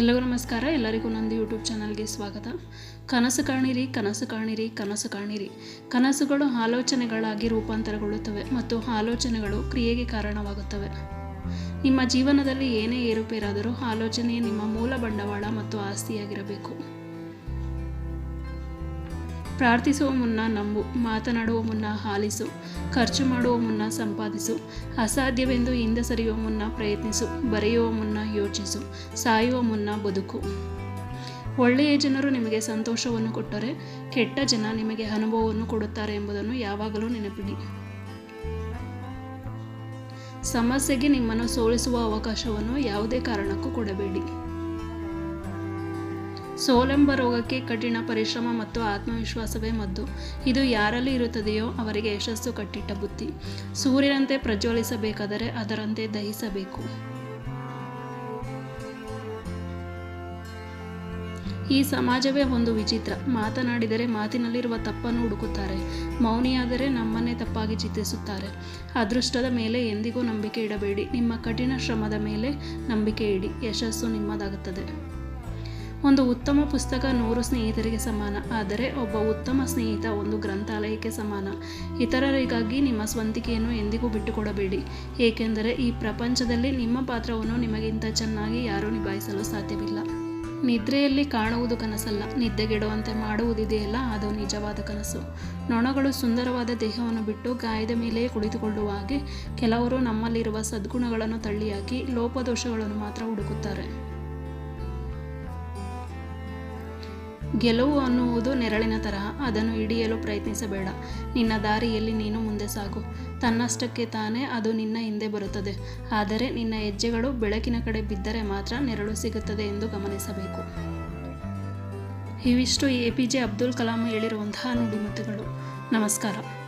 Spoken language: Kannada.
ಎಲ್ಲರಿಗೂ ನಮಸ್ಕಾರ. ಎಲ್ಲರಿಗೂ ನಂದು ಯೂಟ್ಯೂಬ್ ಚಾನಲ್ಗೆ ಸ್ವಾಗತ. ಕನಸು ಕಾಣಿರಿ ಕನಸು ಕಾಣಿರಿ ಕನಸು ಕಾಣಿರಿ ಕನಸುಗಳು ಆಲೋಚನೆಗಳಾಗಿ ರೂಪಾಂತರಗೊಳ್ಳುತ್ತವೆ ಮತ್ತು ಆಲೋಚನೆಗಳು ಕ್ರಿಯೆಗೆ ಕಾರಣವಾಗುತ್ತವೆ. ನಿಮ್ಮ ಜೀವನದಲ್ಲಿ ಏನೇ ಏರುಪೇರಾದರೂ ಆಲೋಚನೆ ನಿಮ್ಮ ಮೂಲ ಬಂಡವಾಳ ಮತ್ತು ಆಸ್ತಿಯಾಗಿರಬೇಕು. ಪ್ರಾರ್ಥಿಸುವ ಮುನ್ನ ನಂಬು, ಮಾತನಾಡುವ ಮುನ್ನ ಆಲಿಸು, ಖರ್ಚು ಮಾಡುವ ಮುನ್ನ ಸಂಪಾದಿಸು, ಅಸಾಧ್ಯವೆಂದು ಹಿಂದೆ ಸರಿಯುವ ಮುನ್ನ ಪ್ರಯತ್ನಿಸು, ಬರೆಯುವ ಮುನ್ನ ಯೋಚಿಸು, ಸಾಯುವ ಮುನ್ನ ಬದುಕು. ಒಳ್ಳೆಯ ಜನರು ನಿಮಗೆ ಸಂತೋಷವನ್ನು ಕೊಟ್ಟರೆ, ಕೆಟ್ಟ ಜನ ನಿಮಗೆ ಅನುಭವವನ್ನು ಕೊಡುತ್ತಾರೆ ಎಂಬುದನ್ನು ಯಾವಾಗಲೂ ನೆನಪಿಡಿ. ಸಮಸ್ಯೆಗೆ ನಿಮ್ಮನ್ನು ಸೋಲಿಸುವ ಅವಕಾಶವನ್ನು ಯಾವುದೇ ಕಾರಣಕ್ಕೂ ಕೊಡಬೇಡಿ. ಸೋಲೆಂಬ ರೋಗಕ್ಕೆ ಕಠಿಣ ಪರಿಶ್ರಮ ಮತ್ತು ಆತ್ಮವಿಶ್ವಾಸವೇ ಮದ್ದು. ಇದು ಯಾರಲ್ಲಿ ಇರುತ್ತದೆಯೋ ಅವರಿಗೆ ಯಶಸ್ಸು ಕಟ್ಟಿಟ್ಟ ಬುತ್ತಿ ಸೂರ್ಯನಂತೆ ಪ್ರಜ್ವಲಿಸಬೇಕಾದರೆ ಅದರಂತೆ ದಹಿಸಬೇಕು. ಈ ಸಮಾಜವೇ ಒಂದು ವಿಚಿತ್ರ. ಮಾತನಾಡಿದರೆ ಮಾತಿನಲ್ಲಿರುವ ತಪ್ಪನ್ನು ಹುಡುಕುತ್ತಾರೆ. ಮೌನಿಯಾದರೆ ನಮ್ಮನ್ನೇ ತಪ್ಪಾಗಿ ಚಿತ್ರಿಸುತ್ತಾರೆ. ಅದೃಷ್ಟದ ಮೇಲೆ ಎಂದಿಗೂ ನಂಬಿಕೆ ಇಡಬೇಡಿ. ನಿಮ್ಮ ಕಠಿಣ ಶ್ರಮದ ಮೇಲೆ ನಂಬಿಕೆ ಇಡಿ. ಯಶಸ್ಸು ನಿಮ್ಮದಾಗುತ್ತದೆ. ಒಂದು ಉತ್ತಮ ಪುಸ್ತಕ ನೂರು ಸ್ನೇಹಿತರಿಗೆ ಸಮಾನ, ಆದರೆ ಒಬ್ಬ ಉತ್ತಮ ಸ್ನೇಹಿತ ಒಂದು ಗ್ರಂಥಾಲಯಕ್ಕೆ ಸಮಾನ. ಇತರರಿಗಾಗಿ ನಿಮ್ಮ ಸ್ವಂತಿಕೆಯನ್ನು ಎಂದಿಗೂ ಬಿಟ್ಟುಕೊಡಬೇಡಿ. ಏಕೆಂದರೆ ಈ ಪ್ರಪಂಚದಲ್ಲಿ ನಿಮ್ಮ ಪಾತ್ರವನ್ನು ನಿಮಗಿಂತ ಚೆನ್ನಾಗಿ ಯಾರೂ ನಿಭಾಯಿಸಲು ಸಾಧ್ಯವಿಲ್ಲ. ನಿದ್ರೆಯಲ್ಲಿ ಕಾಣುವುದು ಕನಸಲ್ಲ, ನಿದ್ದೆಗೆಡುವಂತೆ ಮಾಡುವುದಿದೆಯಲ್ಲ, ಅದು ನಿಜವಾದ ಕನಸು. ನೊಣಗಳು ಸುಂದರವಾದ ದೇಹವನ್ನು ಬಿಟ್ಟು ಗಾಯದ ಮೇಲೆಯೇ ಕುಳಿತುಕೊಳ್ಳುವ ಹಾಗೆ ಕೆಲವರು ನಮ್ಮಲ್ಲಿರುವ ಸದ್ಗುಣಗಳನ್ನು ತಳ್ಳಿಹಾಕಿ, ಲೋಪದೋಷಗಳನ್ನು ಮಾತ್ರ ಹುಡುಕುತ್ತಾರೆ. ಗೆಲುವು ಅನ್ನುವುದು ನೆರಳಿನ ತರಹ, ಅದನ್ನು ಹಿಡಿಯಲು ಪ್ರಯತ್ನಿಸಬೇಡ. ನಿನ್ನ ದಾರಿಯಲ್ಲಿ ನೀನು ಮುಂದೆ ಸಾಗು. ತನ್ನಷ್ಟಕ್ಕೆ ತಾನೇ ಅದು ನಿನ್ನ ಹಿಂದೆ ಬರುತ್ತದೆ. ಆದರೆ ನಿನ್ನ ಹೆಜ್ಜೆಗಳು ಬೆಳಕಿನ ಕಡೆ ಬಿದ್ದರೆ ಮಾತ್ರ ನೆರಳು ಸಿಗುತ್ತದೆ ಎಂದು ಗಮನಿಸಬೇಕು. ಇವಿಷ್ಟು A P J Abdul Kalam ಹೇಳಿರುವಂತಹ ನುಡಿಮುತ್ತುಗಳು ನಮಸ್ಕಾರ.